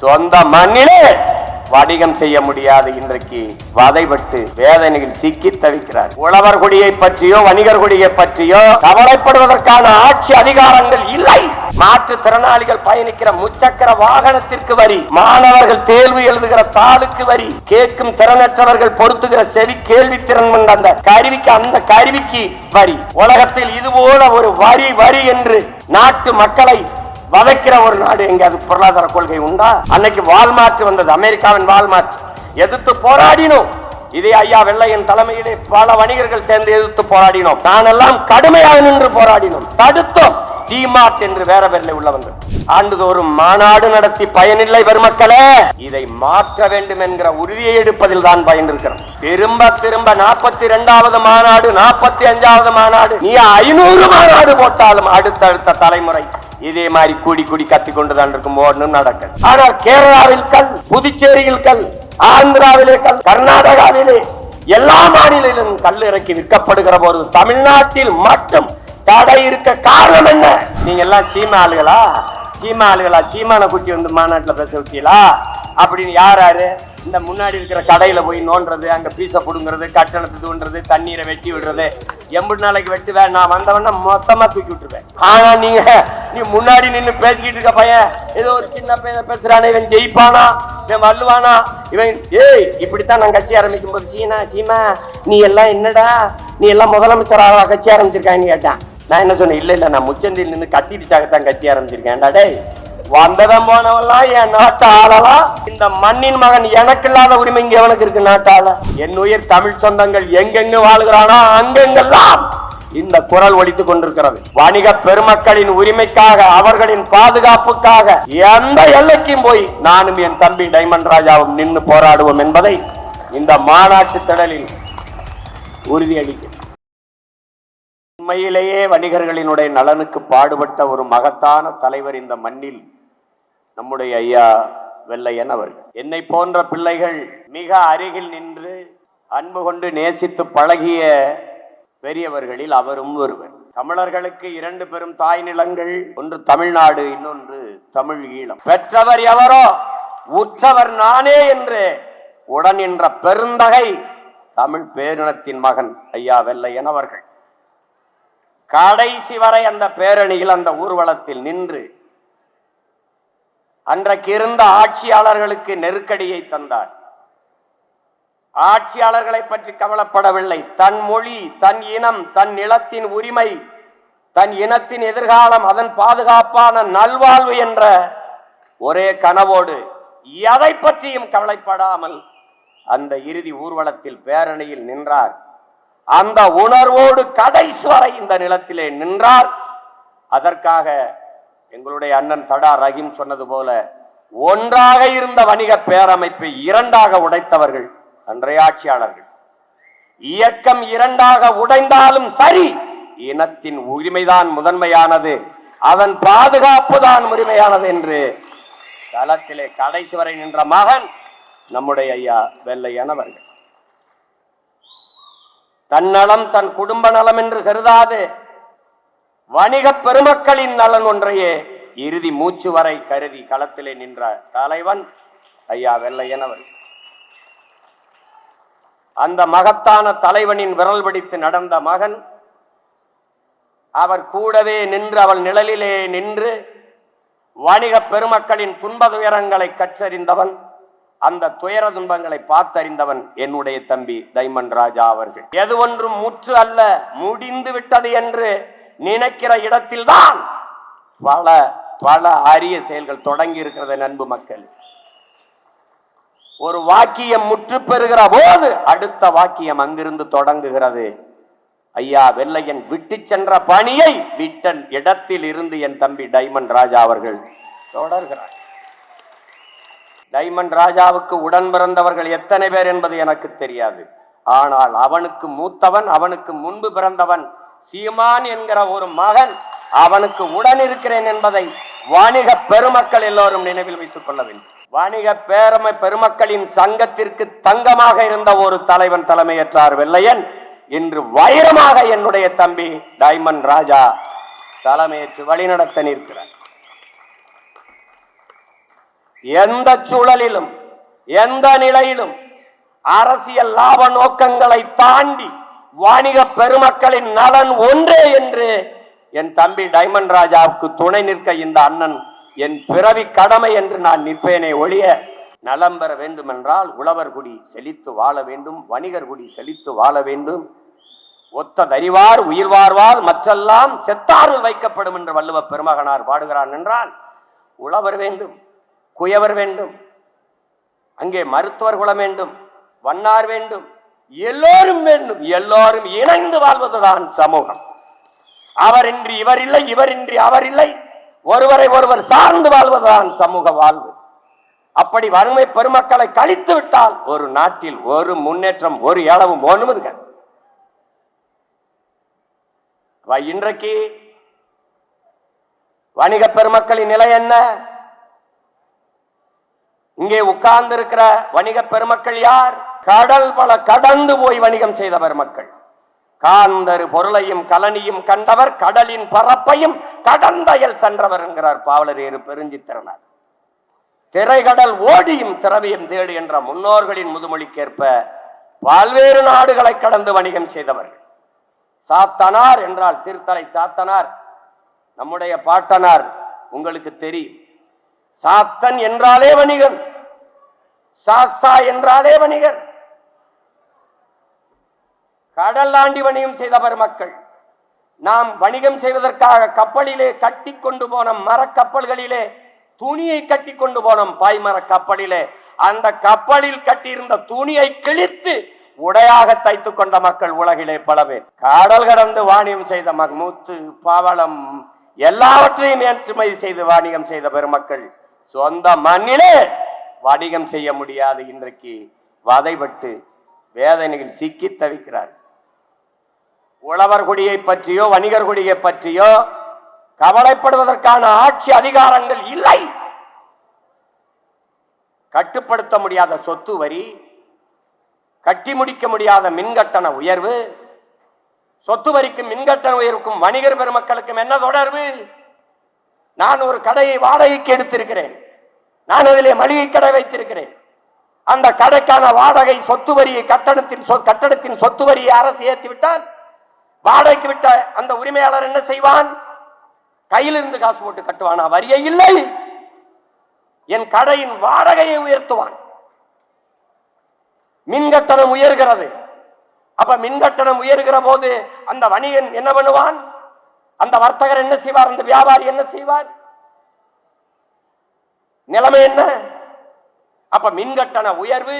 சொந்த மண்ணிலே வணிகம் செய்ய முடியாது இன்றைக்கு. வதைபட்டு வேதனையில் சிக்கி தவிக்கிறார். உழவர் குடியை பற்றியோ வணிகர் குடியை பற்றியோ கவலைப்படுவதற்கான ஆட்சி அதிகாரங்கள் இல்லை. மாற்றுத்திறனாளிகள் பயணிக்கிற முச்சக்கர வாகனத்திற்கு வரி. மாணவர்கள் தேர்வு எழுதுகிற தாளுக்கு வரி. கேட்கும் திறனற்றவர்கள் பொருத்துகிற செவி கேள்வி திறன் கொண்ட அந்த கருவிக்கு அந்த கருவிக்கு வரி. உலகத்தில் இது போல ஒரு வரி வரி என்று நாட்டு மக்களை வதைக்கிற ஒரு நாடு எங்கேயாவது பொருளாதார கொள்கை உண்டா? அன்னைக்கு வால்மார்ட் வந்தது அமெரிக்காவின் வால்மார்ட். எதிர்த்து போராடினோம். இதே ஐயா வெள்ளையன் தலைமையிலே பல வணிகர்கள் சேர்ந்து எதிர்த்து போராடினோம். நானெல்லாம் கடுமையாக நின்று போராடினோம். தடுத்தோம். டிமார்ட் என்று வேற பேர்ல உள்ளவங்க ஆண்டுதோறும் மாநாடு நடத்தி பயனில்லை பெருமக்களே. இதை மாற்ற வேண்டும் என்கிற உறுதியை எடுப்பதில் தான் பயன் இருக்கிறோம் திரும்ப திரும்ப நாற்பத்தி இரண்டாவது மாநாடு நாற்பத்தி அஞ்சாவது மாநாடு நீ ஐநூறு மாநாடு போட்டாலும் அடுத்தடுத்த தலைமுறை இதே மாதிரி கூடி கூடி கத்தி கொண்டுதான் இருக்கும் ஒன்றும் நடக்க ஆனால் கேரளாவில் கல் புதுச்சேரியில் கல் ஆந்திராவிலே கல் கர்நாடகாவிலே எல்லா மாநிலத்திலும் கல் இறக்கி விற்கப்படுகிற போது தமிழ்நாட்டில் மட்டும் தடை இருக்க காரணம் என்ன? நீங்க எல்லாம் சீம ஆளுகளா சீம ஆளுகளா சீமான குட்டி வந்து மாநாட்டுல பேச விட்டீங்களா? அப்படின்னு யார் யாரு? இந்த முன்னாடி இருக்கிற கடையில போய் நோண்டுறது அங்க பீச புடுங்குறது கட்டணத்தை தூண்டுறது தண்ணீரை வெட்டி விடுறது எம்பது நாளைக்கு வெட்டுவேன் நான் வந்தவன மொத்தமா தூக்கி விட்டுருவேன். ஆனா நீங்க நீ முன்னாடி நின்னு பேசிக்கிட்டு இருக்க பையன் ஏதோ ஒரு சின்ன பையன் பேசுறானே இவன் ஜெயிப்பானா இவன் வல்லுவானா இவன் ஏய் இப்படித்தான் நான் கட்சி ஆரம்பிக்கும் போது சீனா சீமா நீ எல்லாம் என்னடா நீ எல்லாம் முதலமைச்சராக கட்சி ஆரம்பிச்சிருக்கான்னு கேட்டான். நான் என்ன சொன்னேன் இல்ல இல்ல நான் முச்சந்தியில் நின்று தான் கட்சி ஆரம்பிச்சிருக்கேன்டா டேய் வந்தவன் போனவெல்லாம் என் நாட்டு ஆளலாம் இந்த மண்ணின் மகன் எனக்கு இல்லாத உரிமை இங்க எவனுக்கு இருக்கு நாட்டால என் உயிர் தமிழ் சொந்தங்கள் எங்கெங்கு வாழ்கிறானோ அங்கெங்கெல்லாம் இந்த குரல் ஒழித்துக் கொண்டிருக்கிறது. வணிக பெருமக்களின் உரிமைக்காக அவர்களின் பாதுகாப்புக்காக எந்த எல்லைக்கும் போய் நானும் என் தம்பி டைமண்ட் ராஜாவும் நின்று போராடுவோம் என்பதை இந்த மாநாட்டு திடலில் உறுதியளிக்கும் உண்மையிலேயே வணிகர்களினுடைய நலனுக்கு பாடுபட்ட ஒரு மகத்தான தலைவர் இந்த மண்ணில் நம்முடைய ஐயா வெள்ளையன் அவர்கள். என்னை போன்ற பிள்ளைகள் மிக அருகில் நின்று அன்பு கொண்டு நேசித்து பழகிய பெரியவர்களில் அவரும் ஒருவர். தமிழர்களுக்கு இரண்டு பெரும் தாய் நிலங்கள் ஒன்று தமிழ்நாடு இன்னொன்று தமிழ் ஈழம். பெற்றவர் எவரோ உற்றவர் நானே என்று உடன் என்ற பெருந்தகை தமிழ் பேரினத்தின் மகன் ஐயா வெள்ளையன் அவர்கள். கடைசி வரை அந்த பேரணியில் அந்த ஊர்வலத்தில் நின்று அன்றைக்கு இருந்த ஆட்சியாளர்களுக்கு நெருக்கடியை தந்தார். ஆட்சியாளர்களை பற்றி கவலைப்படவில்லை. தன் மொழி தன் இனம் தன் நிலத்தின் உரிமை தன் இனத்தின் எதிர்காலம் அதன் பாதுகாப்பான நல்வாழ்வு என்ற ஒரே கனவோடு எதை பற்றியும் கவலைப்படாமல் அந்த இறுதி ஊர்வலத்தில் பேரணியில் நின்றார். அந்த உணர்வோடு கடைசி வரை இந்த நிலத்திலே நின்றார். அதற்காக எங்களுடைய அண்ணன் தடா ரஹீம் சொன்னது போல ஒன்றாக இருந்த வணிக பேரமைப்பை இரண்டாக உடைத்தவர்கள் அன்றைய ஆட்சியாளர்கள் இயக்கம் இரண்டாக உடைந்தாலும் சரி இனத்தின் உரிமைதான் முதன்மையானது அதன் பாதுகாப்பு தான் உரிமையானது என்று களத்திலே கடைசி வரை நின்ற மகன் நம்முடைய ஐயா வெள்ளையானவர்கள் தன்னலம் தன் குடும்ப நலம் என்று கருதாது வணிக பெருமக்களின் நலன் ஒன்றையே இறுதி மூச்சு வரை கருதி களத்திலே நின்ற தலைவன் ஐயா வெள்ளையன் அவர். அந்த மகத்தான தலைவனின் விரல் பிடித்து நடந்த மகன் அவர் கூடவே நின்று அவள் நிழலிலே நின்று வணிக பெருமக்களின் துன்ப துயரங்களை கற்றறிந்தவன் அந்த துயர துன்பங்களை பார்த்தறிந்தவன் என்னுடைய தம்பி தைமன் ராஜா அவர்கள். எது ஒன்றும் முற்று அல்ல முடிந்து விட்டது என்று நினைக்கிற இடத்தில்தான் பல பல அரிய செயல்கள் தொடங்கி இருக்கிறது நண்பு மக்கள். ஒரு வாக்கியம் முற்று பெறுகிற போது அடுத்த வாக்கியம் அங்கிருந்து தொடங்குகிறது. ஐயா வெள்ளையன் விட்டு சென்ற பணியை விட்டன் இடத்தில் இருந்து என் தம்பி டைமண்ட் ராஜா அவர்கள் தொடர்கிறார். டைமண்ட் ராஜாவுக்கு உடன் பிறந்தவர்கள் எத்தனை பேர் என்பது எனக்கு தெரியாது. ஆனால் அவனுக்கு மூத்தவன் அவனுக்கு முன்பு பிறந்தவன் சீமான் என்கிற ஒரு மகன் அவனுக்கு உடன் இருக்கிறேன் என்பதை வணிக பெருமக்கள் எல்லோரும் நினைவில் வைத்துக் கொள்ள வேண்டும். வணிக பேரமை பெருமக்களின் சங்கத்திற்கு தங்கமாக இருந்த ஒரு தலைவன் தலைமையேற்றார் வெள்ளையன் இன்று வைரமாக என்னுடைய தம்பி டைமண்ட் ராஜா தலைமையேற்று வழிநடத்த நிற்கிறார். எந்த சூழலிலும் எந்த நிலையிலும் அரசியல் லாப நோக்கங்களை தாண்டி வாணிக பெருமக்களின் நலன் ஒன்றே என்று என் தம்பி டைமண்ட் ராஜாவுக்கு துணை நிற்க இந்த அண்ணன் என் பிறவி கடமை என்று நான் நிற்பேனே ஒழிய நலம் பெற வேண்டுமென்றால் உழவர் குடி செழித்து வாழ வேண்டும் வணிகர் குடி செழித்து வாழ வேண்டும். ஒத்த தறிவார் உயிர் வாழ்வால் மற்றெல்லாம் செத்தாருள் வைக்கப்படும் என்று வள்ளுவ பெருமகனார் பாடுகிறான் என்றால் உழவர் வேண்டும் குயவர் வேண்டும் அங்கே மருத்துவர் குலம் வேண்டும் வண்ணார் வேண்டும் எல்லோரும் வேண்டும். எல்லோரும் இணைந்து வாழ்வதுதான் சமூகம். அவரின்றி இவர் இல்லை இவரின்றி அவர் இல்லை ஒருவரை ஒருவர் சார்ந்து வாழ்வதுதான் சமூக வாழ்வு. அப்படி வறுமை பெருமக்களை கழித்து விட்டால் ஒரு நாட்டில் ஒரு முன்னேற்றம் ஒரு இளவும் ஒண்ணும் இன்றைக்கு வணிக பெருமக்களின் நிலை என்ன? இங்கே உட்கார்ந்து இருக்கிற வணிக பெருமக்கள் யார்? கடல் பல கடந்து போய் வணிகம் செய்த பெருமக்கள். காந்தரு பொருளையும் கலனியும் கண்டவர் கடலின் பரப்பையும் கடந்தயல் சென்றவர் என்கிறார் பாவலரேறு பெருஞ்சித்திரனார். திரைகடல் ஓடியும் திரவியம் தேடு என்ற முன்னோர்களின் முதுமொழிக்கேற்ப பல்வேறு நாடுகளை கடந்து வணிகம் செய்தவர்கள். சாத்தனார் என்றால் திருத்தலை சாத்தனார் நம்முடைய பாட்டனார் உங்களுக்கு தெரியும். சாத்தன் என்றாலே வணிகன் சாஸ்தா என்றாலே வணிகர் கடலாண்டி வணிகம் செய்த பெருமக்கள் நாம் வணிகம் செய்வதற்காக கப்பலிலே கட்டி கொண்டு போன மரக்கப்பல்களிலே துணியை கட்டி கொண்டு போனோம் பாய்மர கப்பலிலே அந்த கப்பலில் கட்டியிருந்த துணியை கிழித்து உடையாக தைத்துக் கொண்ட மக்கள் உலகிலே பல பேர். கடல் கடந்து வாணியம் செய்த மக் மூத்து பவளம் எல்லாவற்றையும் ஏற்றுமதி செய்து வாணிகம் செய்த பெருமக்கள் சொந்த மண்ணிலே வணிகம் செய்ய முடியாது இன்றைக்கு. வதைபட்டு வேதனையில் சிக்கி தவிக்கிறார். உழவர் குடியை பற்றியோ வணிகர் குடியை பற்றியோ கவலைப்படுவதற்கான ஆட்சி அதிகாரங்கள் இல்லை. கட்டுப்படுத்த முடியாத சொத்து வரி கட்டி முடிக்க முடியாத மின்கட்டண உயர்வு சொத்து வரிக்கும் மின்கட்டண உயர்வுக்கும் வணிகர் பெருமக்களுக்கும் என்ன தொடர்பு? நான் ஒரு கடையை வாடகைக்கு எடுத்திருக்கிறேன். நான் அதிலே மளிகை கடை வைத்திருக்கிறேன். அந்த கடைக்கான வாடகை சொத்து வரியை கட்டணத்தின் சொ- கட்டடத்தின் சொத்து வரியை அரசு ஏற்றி விட்டால் வாடகைக்கு விட்ட அந்த உரிமையாளர் என்ன செய்வான்? கையிலிருந்து காசு போட்டு கட்டுவானா? வரியை இல்லை. என் கடையின் வாடகையை உயர்த்துவான். மின் கட்டணம் உயர்கிறது. அப்ப மின் கட்டணம் உயர்கிற போது அந்த வணிகன் என்ன பண்ணுவான்? அந்த வர்த்தகர் என்ன செய்வார்? அந்த வியாபாரி என்ன செய்வார்? நிலைமை என்ன? அப்ப மின் கட்டண உயர்வு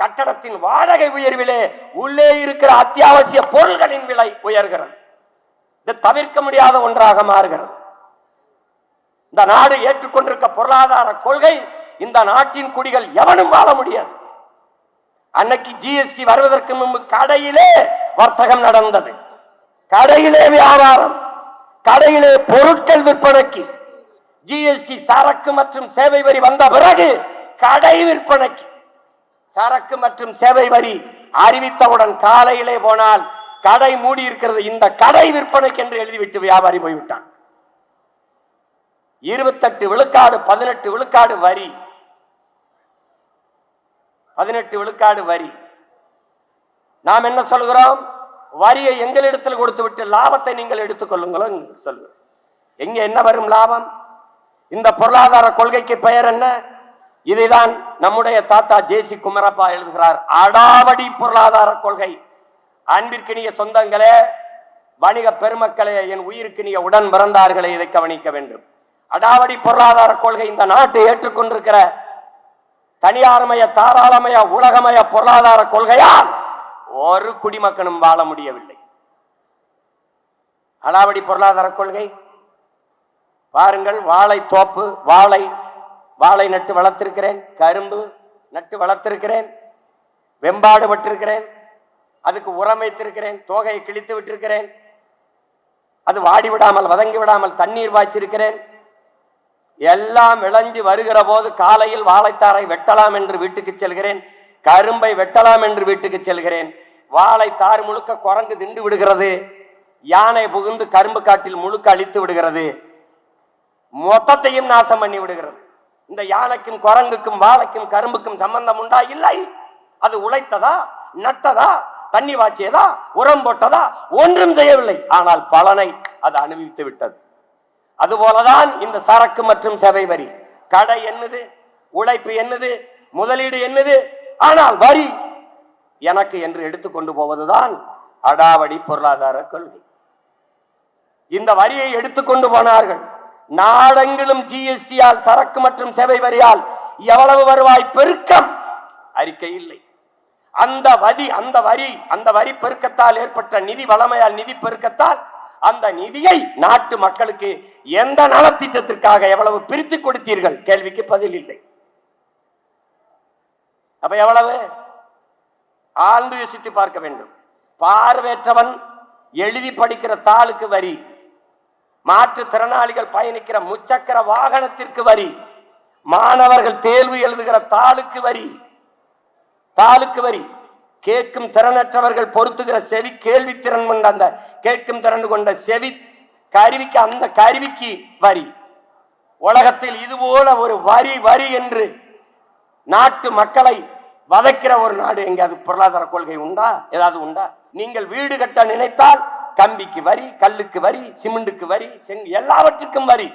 கட்டடத்தின் வாடகை உயர்விலே உள்ளே இருக்கிற அத்தியாவசிய பொருள்களின் விலை உயர்கிறது. இது தவிர்க்க முடியாத ஒன்றாக மாறுகிறது. இந்த நாடு ஏற்றுக்கொண்டிருக்க பொருளாதார கொள்கை இந்த நாட்டின் குடிகள் எவனும் வாழ முடியாது. அன்னைக்கு ஜிஎஸ்டி வருவதற்கு முன்பு கடையிலே வர்த்தகம் நடந்தது. கடையிலே வியாபாரம் கடையிலே பொருட்கள் விற்பனைக்கு ஜிஎஸ்டி சரக்கு மற்றும் சேவை வரி வந்த பிறகு கடை விற்பனைக்கு. சரக்கு மற்றும் சேவை வரி அறிவித்தவுடன் காலையிலே போனால் கடை மூடி இருக்கிறது. இந்த கடை விற்பனைக்கு என்று எழுதிவிட்டு வியாபாரி போய்விட்டான். இருபத்தெட்டு விழுக்காடு பதினெட்டு விழுக்காடு வரி. பதினெட்டு விழுக்காடு வரி. நாம் என்ன சொல்கிறோம்? வரியை எங்களிடத்தில் கொடுத்து விட்டு லாபத்தை நீங்கள் எடுத்துக் கொள்ளுங்களோ சொல்லுங்க எங்க என்ன வரும் லாபம்? இந்த பொருளாதார கொள்கைக்கு பெயர் என்ன? இதைதான் நம்முடைய தாத்தா ஜேசி குமரப்பா எழுதுகிறார். அடாவடி பொருளாதார கொள்கை. அன்பிற்கினிய சொந்தங்களே வணிக பெருமக்களே என் உயிருக்கினிய உடன் பிறந்தார்களே இதை கவனிக்க வேண்டும். அடாவடி பொருளாதார கொள்கை இந்த நாட்டை ஏற்றுக்கொண்டிருக்கிற தனியார்மய தாராளமய உலகமய பொருளாதார கொள்கையால் ஒரு குடிமக்கனும் வாழ முடியவில்லை. அடாவடி பொருளாதார கொள்கை பாருங்கள் வாழை தோப்பு வாழை வாழை நட்டு வளர்த்திருக்கிறேன் கரும்பு நட்டு வளர்த்திருக்கிறேன் வெம்பாடு பட்டிருக்கிறேன் அதுக்கு உரம் வைத்திருக்கிறேன் தோகையை கிழித்து விட்டிருக்கிறேன் அது வாடி விடாமல் வதங்கி விடாமல் தண்ணீர் பாய்ச்சிருக்கிறேன். எல்லாம் விளைஞ்சு வருகிற போது காலையில் வாழைத்தாரை வெட்டலாம் என்று வீட்டுக்கு செல்கிறேன் கரும்பை வெட்டலாம் என்று வீட்டுக்கு செல்கிறேன். வாழை தார் முழுக்க குரங்கு திண்டு விடுகிறது யானை புகுந்து கரும்பு காட்டில் முழுக்க அழித்து விடுகிறது. மொத்தத்தையும் நாசம் பண்ணி விடுகிறது. இந்த யானைக்கும் குரங்குக்கும் வாழைக்கும் கரும்புக்கும் சம்பந்தம் உண்டா? இல்லை. அது உழைத்ததா? நட்டதா? தண்ணி வாய்ச்சியதா உரம் போட்டதா? ஒன்றும் செய்யவில்லை. ஆனால் பலனை அது அனுபவித்து விட்டது. அதுபோலதான் இந்த சரக்கு மற்றும் சேவை வரி. கடை என்னது? உழைப்பு என்னது? முதலீடு என்னது? ஆனால் வரி எனக்கு என்று எடுத்துக்கொண்டு போவதுதான் அடாவடி பொருளாதார கொள்கை. இந்த வரியை எடுத்துக்கொண்டு போனார்கள். நாடெங்கிலும் ஜிஎஸ்டியால் சரக்கு மற்றும் சேவை வரியால் எவ்வளவு வருவாய் பெருக்கம்? அறிக்கை இல்லை. அந்த வரி அந்த வரி அந்த வரி பெருக்கத்தால் ஏற்பட்ட நிதி வளமையால் நிதி பெருக்கத்தால் அந்த நிதியை நாட்டு மக்களுக்கு எந்த நலத்திட்டத்திற்காக எவ்வளவு பிரித்து கொடுத்தீர்கள்? கேள்விக்கு பதில் இல்லை. அப்ப எவ்வளவு? ஆழ்ந்து யோசித்து பார்க்க வேண்டும். பார்வையற்றவன் எழுதி படிக்கிற தாளுக்கு வரி மாற்றுத்திறனாளிகள் பயணிக்கிற முச்சக்கர வாகனத்திற்கு வரி. மாணவர்கள் தேர்வு எழுதுகிற தாளுக்கு வரி. தாளுக்கு வரி. கேட்கும் திறனற்றவர்கள் பொருத்துகிற செவி கேள்வி திறன் கொண்ட அந்த கேட்கும் திறன் கொண்ட செவி கருவிக்கு அந்த கருவிக்கு வரி. உலகத்தில் இது போல ஒரு வரி வரி என்று நாட்டு மக்களை வதைக்கிற ஒரு நாடு எங்கேயாவது பொருளாதார கொள்கை உண்டா? ஏதாவது உண்டா? நீங்கள் வீடு கட்ட நினைத்தால் கம்பிக்கு வரி கல்லுக்கு வரி சிமெண்டுக்கு வரி செங் எல்லாவற்றுக்கும் வரி.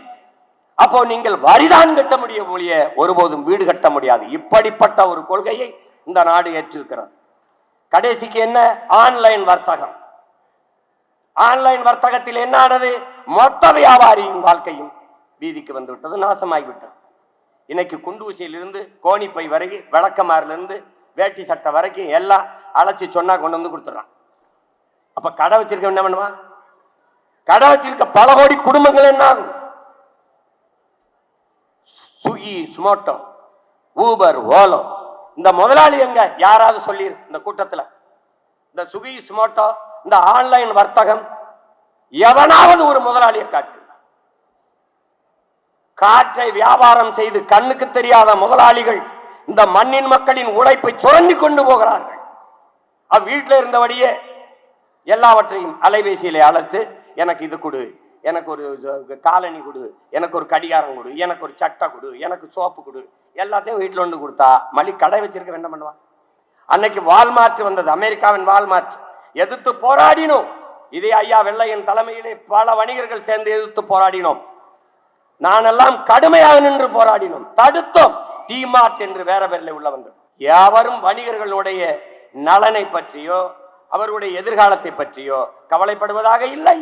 அப்போ நீங்கள் வரிதான் கட்ட முடிய ஒழிய ஒருபோதும் வீடு கட்ட முடியாது. இப்படிப்பட்ட ஒரு கொள்கையை இந்த நாடு ஏற்றிருக்கிறது. கடைசிக்கு என்ன? ஆன்லைன் வர்த்தகம். ஆன்லைன் வர்த்தகத்தில் என்ன ஆனது? மொத்த வியாபாரியின் வாழ்க்கையும் வீதிக்கு வந்துவிட்டது நாசமாகிவிட்டது இன்னைக்கு குண்டூசியிலிருந்து கோணிப்பை வரைக்கும் விளக்கமாறிலிருந்து வேட்டி சட்டை வரைக்கும் எல்லாம் அழைச்சி சொன்னா கொண்டு வந்து கொடுத்துட்றான். அப்ப கடை வச்சிருக்க என்ன பண்ணுவான்? கடை வச்சிருக்க பல கோடி குடும்பங்கள் என்ன ஆகும்? சுகி சுமோட்டோ ஊபர் ஓலம் இந்த முதலாளி எங்க? யாராவது சொல்லி இந்த கூட்டத்தில். இந்த சுகி சுமோட்டோ இந்த ஆன்லைன் வர்த்தகம் எவனாவது ஒரு முதலாளியை காட்டு. காற்றை வியாபாரம் செய்து கண்ணுக்கு தெரியாத முதலாளிகள் இந்த மண்ணின் மக்களின் உழைப்பை சுரண்டி கொண்டு போகிறார்கள். அவ் வீட்டில் இருந்தபடியே எல்லாவற்றையும் அலைபேசியில அழைத்து எனக்கு இது கொடு எனக்கு ஒரு இது- கொடு எனக்கு ஒரு கடிகாரம் கொடு எனக்கு ஒரு சட்டை கொடு எனக்கு சோப்பு கொடு எல்லாத்தையும் வீட்டில் ஒன்று கொடுத்தா மல்லி கடை வச்சிருக்க என்ன பண்ணுவான் அன்னைக்கு வால்மார்ட் வந்தது அமெரிக்காவின் வால்மார்ட். எதிர்த்து போராடினோம். இதே ஐயா வெள்ளையன் தலைமையிலே பல வணிகர்கள் சேர்ந்து எதிர்த்து போராடினோம். நானெல்லாம் கடுமையாக நின்று போராடினோம். தடுத்தோம். டிமார்ட் என்று வேற பேரில் உள்ள வந்தது. யாவரும் வணிகர்களுடைய நலனை பற்றியோ அவருடைய எதிர்காலத்தை பற்றியோ கவலைப்படுவதாக இல்லை.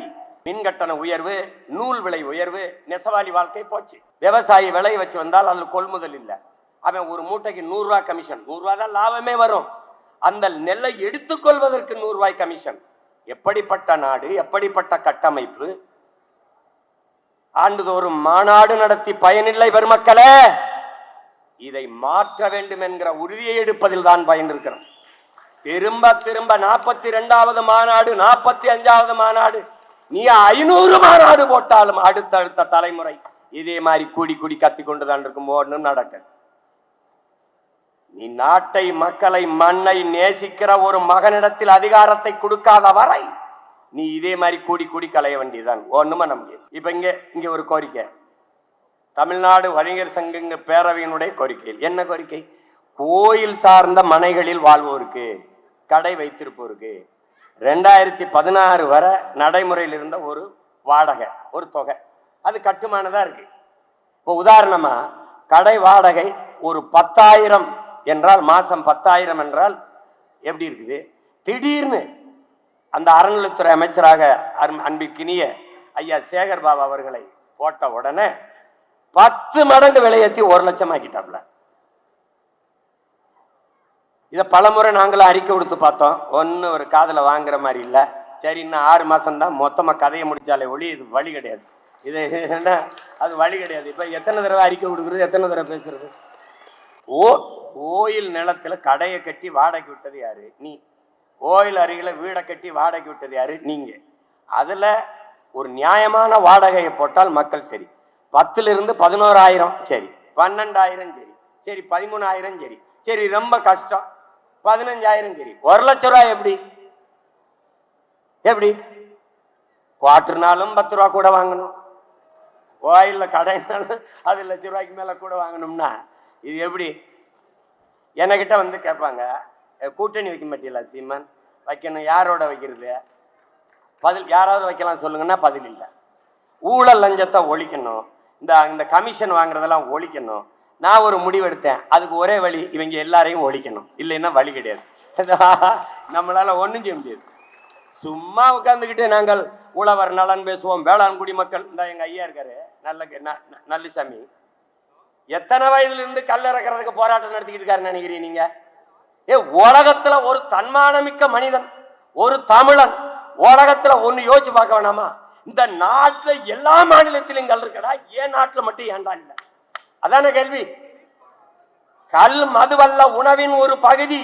மின் கட்டண உயர்வு நூல் விலை உயர்வு நெசவாளி வாழ்க்கை போச்சு. விவசாயி விலை வச்சு வந்தால் அதில் கொள்முதல் இல்லை. அவன் ஒரு மூட்டைக்கு நூறுரூவா கமிஷன். நூறுரூவா தான் லாபமே வரும். அந்த நெல்லை எடுத்துக்கொள்வதற்கு நூறு ரூபாய் கமிஷன். எப்படிப்பட்ட நாடு எப்படிப்பட்ட கட்டமைப்பு? ஆண்டுதோறும் மாநாடு நடத்தி பயனில்லை பெருமக்களே. இதை மாற்ற வேண்டும் என்கிற உறுதியை எடுப்பதில் தான் பயன் இருக்கிறோம் திரும்ப திரும்ப நாற்பத்தி ரெண்டாவது மாநாடு நாற்பத்தி அஞ்சாவது மாநாடு. நீ ஐநூறு மாநாடு போட்டாலும் அடுத்தடுத்த தலைமுறை இதே மாதிரி கூடி கூடி கத்தி கொண்டுதான் இருக்கும். ஒன்றும் நடக்க நீ நாட்டை மக்களை மண்ணை நேசிக்கிற ஒரு மகனிடத்தில் அதிகாரத்தை கொடுக்காத வரை நீ இதே மாதிரி கூடி கூடி கலைய வேண்டியதுதான். ஒண்ணுமா நம்பி இப்ப இங்க இங்க ஒரு கோரிக்கை. தமிழ்நாடு வணிகர் சங்க பேரவையினுடைய கோரிக்கை என்ன கோரிக்கை? கோயில் சார்ந்த மனைகளில் வாழ்வோருக்கு. கடை வைத்திருப்போருக்கு. ரெண்டாயிரத்தி பதினாறு வரை நடைமுறையில் இருந்த ஒரு வாடகை ஒரு தொகை. அது கட்டுமானதா இருக்கு. இப்போ உதாரணமா கடை வாடகை ஒரு பத்தாயிரம் என்றால் மாசம் பத்தாயிரம் என்றால் எப்படி இருக்குது? திடீர்னு அந்த அறநிலைத்துறை அமைச்சராக அரும்- அன்பிற்கினிய ஐயா சேகர் பாபு அவர்களை போட்ட உடனே பத்து மடங்கு விலையேற்றி ஒரு லட்சம் ஆக்கிட்டாப்ல. இதை பலமுறை நாங்களும் அறிக்கை கொடுத்து பார்த்தோம். ஒன்றும் ஒரு காதில் வாங்குற மாதிரி இல்லை. சரி இன்னும் ஆறு மாதம்தான் மொத்தமாக கதையை முடித்தாலே ஒளி இது வழி கிடையாது. இது என்ன? அது வழி கிடையாது. இப்போ எத்தனை தடவை அறிக்கை கொடுக்குறது? எத்தனை தடவை பேசுறது? ஓ கோயில் நிலத்தில் கடையை கட்டி வாடகை விட்டது யாரு? நீ. கோயில் அருகில் வீடை கட்டி வாடகை விட்டது யாரு? நீங்க. அதில் ஒரு நியாயமான வாடகையை போட்டால் மக்கள் சரி. பத்துலேருந்து பதினோராயிரம் சரி. பன்னெண்டாயிரம் சரி. சரி பதிமூணாயிரம் சரி. சரி ரொம்ப கஷ்டம். பதினஞ்சாயிரம் சரி ஒரு லட்ச ரூபாய் எப்படி? எப்படி? குவார்டர்னாலும் பத்து ரூபா கூட வாங்கணும். கோயிலில் கடைனாலும் அது லட்ச ரூபாய்க்கு மேலே கூட வாங்கணும்னா இது எப்படி? என்கிட்ட வந்து கேட்பாங்க கூட்டணி வைக்க மாட்டீங்களா சீமான்? வைக்கணும். யாரோட வைக்கிறது? பதில் யாராவது வைக்கலாம் சொல்லுங்கன்னா பதில் இல்லை. ஊழல் லஞ்சத்தை ஒழிக்கணும். இந்த இந்த கமிஷன் வாங்குறதெல்லாம் ஒழிக்கணும். நான் ஒரு முடிவெடுத்தேன். அதுக்கு ஒரே வழி இவங்க எல்லாரையும் ஒழிக்கணும். இல்லைன்னா வழி கிடையாது. நம்மளால ஒன்றும் செய்ய முடியாது. சும்மா உட்காந்துக்கிட்டு நாங்கள் உழவர் நலன் பேசுவோம் வேளாண் குடிமக்கள் இந்த எங்க ஐயா இருக்காரு. நல்ல ந- ந- எத்தனை வயதுல இருந்து கல் இறக்குறதுக்கு போராட்டம் நடத்திக்கிட்டு இருக்காரு நினைக்கிறீங்க நீங்க? ஏ உலகத்துல ஒரு தன்மானமிக்க மனிதன் ஒரு தமிழன் உலகத்துல ஒன்னு யோசிச்சு பார்க்க வேணாமா? இந்த நாட்டுல எல்லா மாநிலத்திலும் கல் இருக்கடா. ஏன் நாட்டுல மட்டும் ஏன்டா இல்லை? அதான கேள்வி. கல் மதுவல்ல உணவின் ஒரு பகுதி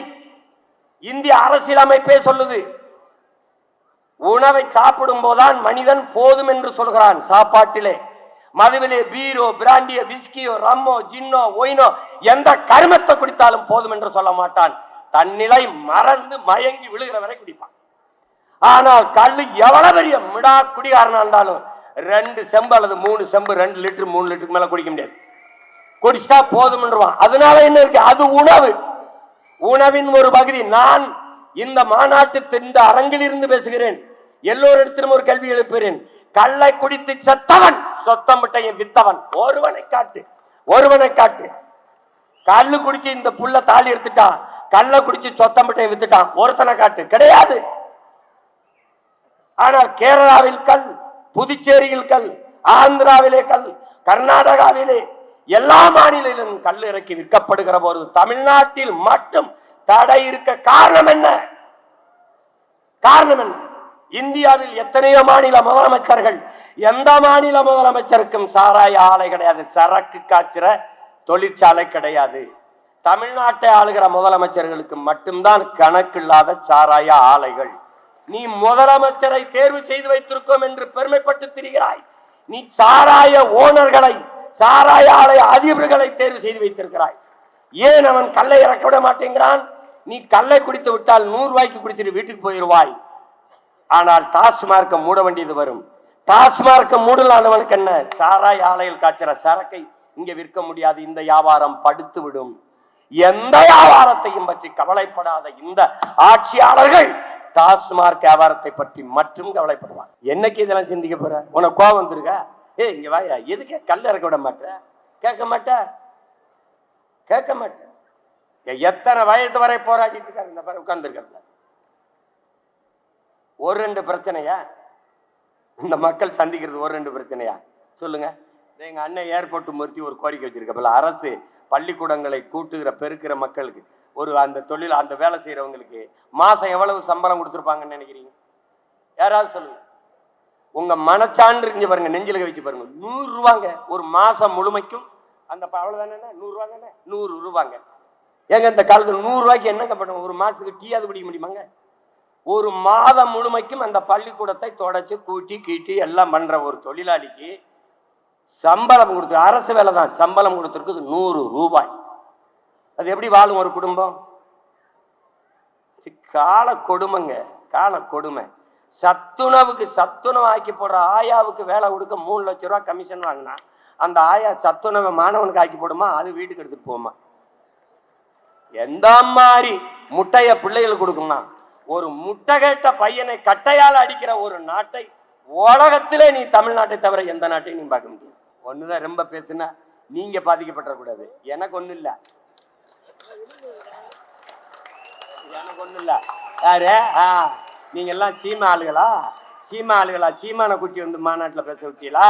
இந்திய அரசியலமைப்பே சொல்லுது. உணவை சாப்பிடும் போதுதான் மனிதன் போதும் என்று சொல்கிறான் சாப்பாட்டிலே. மதுவிலே பீரோ பிராண்டியோ விஸ்கியோ ரம்மோ ஜின்னோ ஒயினோ எந்த கருமத்தை குடித்தாலும் போதும் என்று சொல்ல மாட்டான். தன்னிலை மறந்து மயங்கி விழுகிற வரை குடிப்பான். ஆனால் கல் எவ்வளவு பெரிய மிடா குடிகாரனா இருந்தாலும் ரெண்டு செம்பு அல்லது மூணு செம்பு ரெண்டு லிட்டர் மூணு லிட்டருக்கு மேல குடிக்க முடியாது. குடிச்சா போதும்ன்றான் அதனால என்ன இருக்கு? அது உணவு. உணவின் ஒரு பகுதி. நான் இந்த மாநாட்டு இந்த அரங்கில் இருந்து பேசுகிறேன் எல்லோரிடத்திலும் ஒரு கேள்வி எழுப்புகிறேன். கள்ளை குடித்து செத்தவன் சொத்தம் விட்டையும் வித்தவன். ஒருவனை காட்டு. ஒருவனை காட்டு. கல்லு குடிச்சு இந்த புள்ள தாலி எடுத்துட்டான் கல்லை குடிச்சு சொத்தம் விட்டையும் வித்துட்டான் ஒருத்தனை காட்டு. கிடையாது. ஆனால் கேரளாவில் கல் புதுச்சேரியில் கல் ஆந்திராவிலே கல் கர்நாடகாவிலே எல்லா மாநிலங்களிலும் கல் இறக்கி விற்கப்படுகிற போது தமிழ்நாட்டில் மட்டும் தடை இருக்க காரணம் என்ன? காரணம் என்ன? இந்தியாவில் எத்தனையோ மாநில முதலமைச்சர்கள் எந்த மாநில முதலமைச்சருக்கும் சாராய ஆலை கிடையாது சரக்கு காய்ச்சிற தொழிற்சாலை கிடையாது. தமிழ்நாட்டை ஆளுகிற முதலமைச்சர்களுக்கு மட்டும்தான் கணக்கில்லாத சாராய ஆலைகள். நீ முதலமைச்சரை தேர்வு செய்து வைத்திருக்கோம் என்று பெருமைப்பட்டு திரிகிறாய். நீ சாராய ஓனர்களை சாராய ஆலை அதிபர்களை தேர்வு செய்து வைத்திருக்கிறாய். ஏன் அவன் கல்லை இறக்க விட மாட்டேங்கிறான்? நீ கல்லை குடித்து விட்டால் நூறு ரூபாய்க்கு குடித்துட்டு வீட்டுக்கு போயிடுவாய் ஆனால் டாஸ்மார்க்க மூட வேண்டியது வரும். டாஸ்மார்க்க மூடலானவனுக்கு என்ன? சாராய ஆலையில் காய்ச்சிற சரக்கை இங்க விற்க முடியாது. இந்த வியாபாரம் படுத்து விடும் எந்த வியாபாரத்தையும் பற்றி கவலைப்படாத இந்த ஆட்சியாளர்கள் டாஸ்மார்க் வியாபாரத்தை பற்றி மட்டும் கவலைப்படுவார். என்னைக்கு இதெல்லாம் சிந்திக்க போற? உனக்கு கோபம் வந்துருக்க? ஏய் இங்க வாயா எதுக்கே கல்ல இறக்க விட மாட்ட? கேட்க மாட்ட? கேட்க மாட்டேன் எத்தனை வயது வரை போராடிட்டு இருக்காரு? இந்த பாரு உட்கார்ந்து ஒரு ரெண்டு பிரச்சனையா? இந்த மக்கள் சந்திக்கிறது ஒரு ரெண்டு பிரச்சனையா? சொல்லுங்க. எங்க அண்ணன் ஏர்போர்ட் முறுத்தி ஒரு கோரிக்கை வச்சிருக்கப்பல அரசு பள்ளிக்கூடங்களை கூட்டுகிற பெருக்கிற மக்களுக்கு ஒரு அந்த தொழில் அந்த வேலை செய்யறவங்களுக்கு மாசம் எவ்வளவு சம்பளம் கொடுத்துருப்பாங்கன்னு நினைக்கிறீங்க? யாராவது சொல்லுங்க. உங்க மனச்சான்று இங்க பாருங்க நெஞ்சில வச்சு பாருங்க. நூறு ரூபாங்க ஒரு மாசம் முழுமைக்கும். அந்த ப- அவ்வளவுதானே நூறு ரூபா தானே நூறு ரூபாங்க. ஏங்க இந்த காலத்துல நூறு ரூபாய்க்கு என்னங்க பண்ணுவோம்? ஒரு மாசத்துக்கு டீயாவது குடிக்க முடியுமாங்க? ஒரு மாதம் முழுமைக்கும் அந்த பள்ளிக்கூடத்தை தொடச்சு கூட்டி கீட்டி எல்லாம் பண்ற ஒரு தொழிலாளிக்கு சம்பளம் கொடுத்து அரசு வேலை தான். சம்பளம் கொடுத்துருக்குது நூறு ரூபாய். அது எப்படி வாழும் ஒரு குடும்பம்? கால கொடுமைங்க கால கொடுமை. சத்துணவுக்கு சத்துணவு ஆக்கி போடுற ஆயாவுக்கு வேலை கொடுக்க மூணு லட்ச ரூபா கமிஷன் வாங்கினா அந்த ஆயா சத்துணவை மாணவனுக்கு ஆக்கி போடுமா? அது வீட்டுக்கு எடுத்துட்டு போமா எந்த மாதிரி முட்டைய பிள்ளைகளுக்கு கொடுக்குமா ஒரு முட்டை கேட்ட பையனை கட்டையால் அடிக்கிற ஒரு நாட்டை உலகத்திலே நீ தமிழ்நாட்டை தவிர எந்த நாட்டையும் நீ பார்க்க முடியும் ஒண்ணுதான் ரொம்ப பேசுனா நீங்க பாதிக்கப்படக்கூடாது எனக்கு ஒண்ணு இல்ல. எனக்கு ஒண்ணு இல்ல. யாரு? ஆ. நீங்க எல்லாம் சீமா ஆளுகளா? சீமா ஆளுகளா? சீமான குட்டி வந்து மாநாட்டில் பேச விட்டீங்களா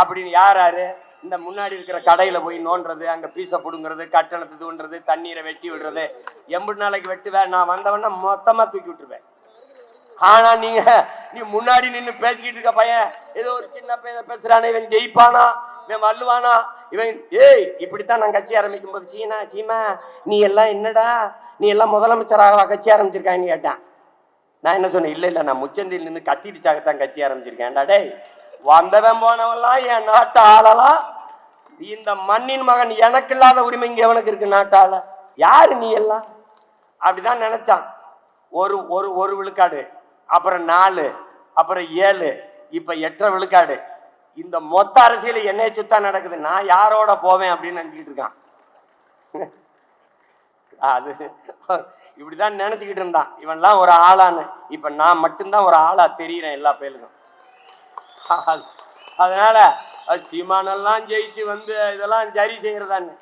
அப்படின்னு யார் யாரு? இந்த முன்னாடி இருக்கிற கடையில் போய் நோண்டுறது அங்கே பீச புடுங்குறது கட்டணத்தை தூண்டுறது தண்ணீரை வெட்டி விடுறது எம்பது நாளைக்கு வெட்டுவேன் நான் வந்தவன மொத்தமாக தூக்கி விட்டுருவேன். ஆனா நீங்க நீ முன்னாடி நின்று பேசிக்கிட்டு இருக்க பையன் ஏதோ ஒரு சின்ன பையன் பேசுறானே இவன் ஜெயிப்பானா? இவன் வல்லுவானா இவன் ஏய் இப்படித்தான் நான் கட்சி ஆரம்பிக்கும் போது சீனா சீமா நீ எல்லாம் என்னடா? நீ எல்லாம் முதலமைச்சராக கட்சி ஆரம்பிச்சிருக்கான்னு கேட்டான். நான் என்ன சொன்னேன்? இல்லை இல்லை நான் முச்சந்தியில் நின்று கத்திடுச்சாகத்தான் கட்சி ஆரம்பிச்சிருக்கேன். டே வந்தவன் போனவன்லாம் என் நாட்டை ஆளலாம் இந்த மண்ணின் மகன் எனக்கு இல்லாத உரிமை இங்க எவனுக்கு இருக்கு நாட்டால? யாரு நீ எல்லாம்? அப்படிதான் நினைச்சான். ஒரு ஒரு ஒரு விழுக்காடு அப்புறம் நாலு அப்புறம் ஏழு இப்ப எட்டரை விழுக்காடு. இந்த மொத்த அரசியல் என்னைய சுத்தா நடக்குது. நான் யாரோட போவேன் அப்படின்னு நினைச்சுக்கிட்டு இருக்கான். அது இப்படிதான் நினைச்சுக்கிட்டு இருந்தான். இவன்லாம் ஒரு ஆளான்னு. இப்ப நான் மட்டும்தான் ஒரு ஆளா தெரியிறேன் எல்லா பேருக்கும். அதனால சீமானெல்லாம் ஜெயிச்சு வந்து இதெல்லாம் சரி செய்யறதான்னு.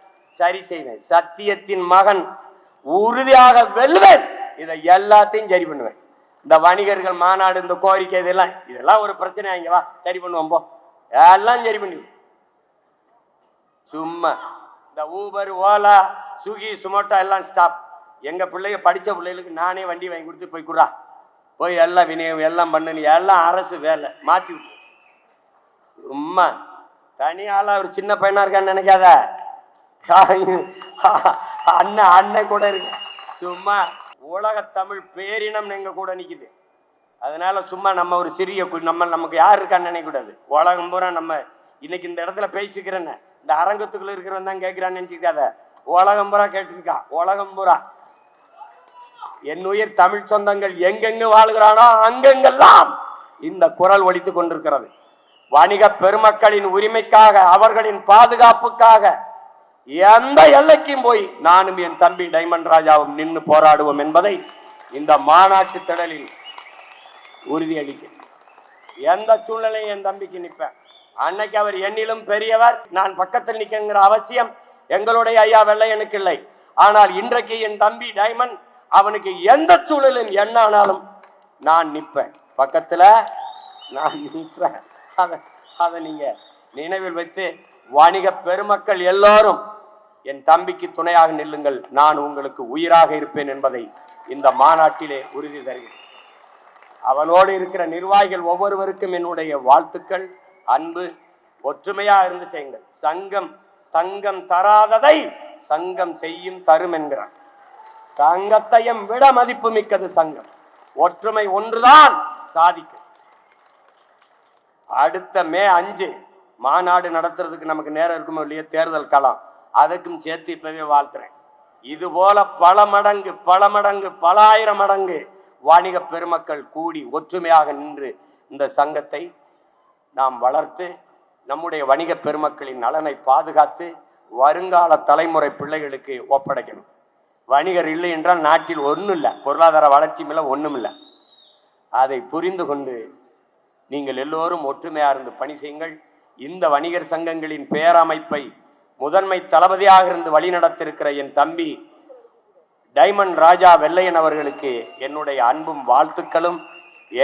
சரி செய்வேன். சத்தியத்தின் மகன் உறுதியாக வெல்வேன். இதை எல்லாத்தையும் சரி பண்ணுவேன். இந்த வணிகர்கள் மாநாடு இந்த கோரிக்கை இதெல்லாம் இதெல்லாம் ஒரு பிரச்சனை இங்க வா சரி பண்ணுவோம் போ. எல்லாம் சரி பண்ணி. சும்மா. இந்த ஊபர் ஓலா சுகி சுமோட்டா எல்லாம் ஸ்டாப் எங்கள் பிள்ளைங்க படித்த பிள்ளைகளுக்கு நானே வண்டி வாங்கி கொடுத்து போய் கொடுறா. போய் எல்லாம் விநியோகம் எல்லாம் பண்ணு எல்லாம் அரசு வேலை. மாற்றி விட்டு. சும்மா. தனி ஆளா ஒரு சின்ன பையனா இருக்கான்னு நினைக்காத. அண்ணன் அண்ணன் கூட இருக்கு. சும்மா. உலக தமிழ் பேரினம் எங்க கூட நிக்குது. அதனால சும்மா நம்ம ஒரு சிறிய கு- நம்ம நமக்கு யார் இருக்கான்னு நினைக்கக்கூடாது உலகம் பூரா நம்ம இன்னைக்கு இந்த இடத்துல பேசிக்கிறேன்னு இந்த அரங்கத்துக்குள்ள இருக்கிறவன் தான் கேட்கிறான்னு நினைச்சுக்காத. உலகம் பூரா கேட்டுருக்கான் உலகம் பூரா. என் உயிர் தமிழ் சொந்தங்கள் எங்கெங்கு வாழ்கிறானோ அங்கெங்கெல்லாம் இந்த குரல் ஒழித்துக் கொண்டிருக்கிறது. வணிக பெருமக்களின் உரிமைக்காக அவர்களின் பாதுகாப்புக்காக எந்த எல்லைக்கும் போய் நானும் என் தம்பி டைமண்ட் ராஜாவும் நின்று போராடுவோம் என்பதை இந்த மாநாட்டு திடலில் உறுதியளிக்கும் எந்த சூழ்நிலையும் என் தம்பிக்கு நிற்பேன்? அன்னைக்கு அவர் என்னிலும் பெரியவர் நான் பக்கத்தில் நிற்கிற அவசியம் எங்களுடைய ஐயா வெள்ளையனுக்கு இல்லை. ஆனால் இன்றைக்கு என் தம்பி டைமண்ட் அவனுக்கு எந்த சூழலும் என்ன ஆனாலும் நான் நிற்பேன். பக்கத்துல நான் நிற்பேன். அதை அதை நீங்க நினைவில் வைத்து வணிக பெருமக்கள் எல்லாரும் என் தம்பிக்கு துணையாக நில்லுங்கள். நான் உங்களுக்கு உயிராக இருப்பேன் என்பதை இந்த மாநாட்டிலே உறுதி தருகிறேன். அவனோடு இருக்கிற நிர்வாகிகள் ஒவ்வொருவருக்கும் என்னுடைய வாழ்த்துக்கள். அன்பு ஒற்றுமையா இருந்து செய்யுங்கள். சங்கம் தங்கம் தராததை சங்கம் செய்யும் தரும் என்கிறான். சங்கத்தையும் விட மதிப்பு மிக்கது சங்கம். ஒற்றுமை ஒன்றுதான் சாதிக்கும். அடுத்த மே அஞ்சு மாநாடு நடத்துறதுக்கு நமக்கு நேரம் இருக்குமோ இல்லையோ தேர்தல் களம் அதுக்கும் சேர்த்து இப்பவே வாழ்த்துறேன். இது போல பல மடங்கு பல மடங்கு பல ஆயிரம் மடங்கு வாணிக பெருமக்கள் கூடி ஒற்றுமையாக நின்று இந்த சங்கத்தை நாம் வளர்த்து நம்முடைய வணிக பெருமக்களின் நலனை பாதுகாத்து வருங்கால தலைமுறை பிள்ளைகளுக்கு ஒப்படைக்கணும். வணிகர் இல்லை என்றால் நாட்டில் ஒன்றும் இல்லை பொருளாதார வளர்ச்சி மேலே ஒன்றும் இல்லை அதை புரிந்து கொண்டு நீங்கள் எல்லோரும் ஒற்றுமையாக இருந்து பணி செய்யுங்கள். இந்த வணிகர் சங்கங்களின் பேரமைப்பை முதன்மை தளபதியாக இருந்து வழிநடத்திருக்கிற என் தம்பி டைமண்ட் ராஜா வெள்ளையன் அவர்களுக்கு என்னுடைய அன்பும் வாழ்த்துக்களும்.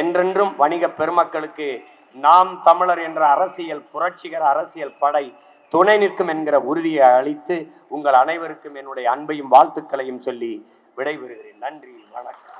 என்றென்றும் வணிக பெருமக்களுக்கு நாம் தமிழர் என்ற அரசியல் புரட்சிகர அரசியல் படை துணை நிற்கும் என்கிற உறுதியை அளித்து உங்கள் அனைவருக்கும் என்னுடைய அன்பையும் வாழ்த்துக்களையும் சொல்லி விடைபெறுகிறேன். நன்றி வணக்கம்.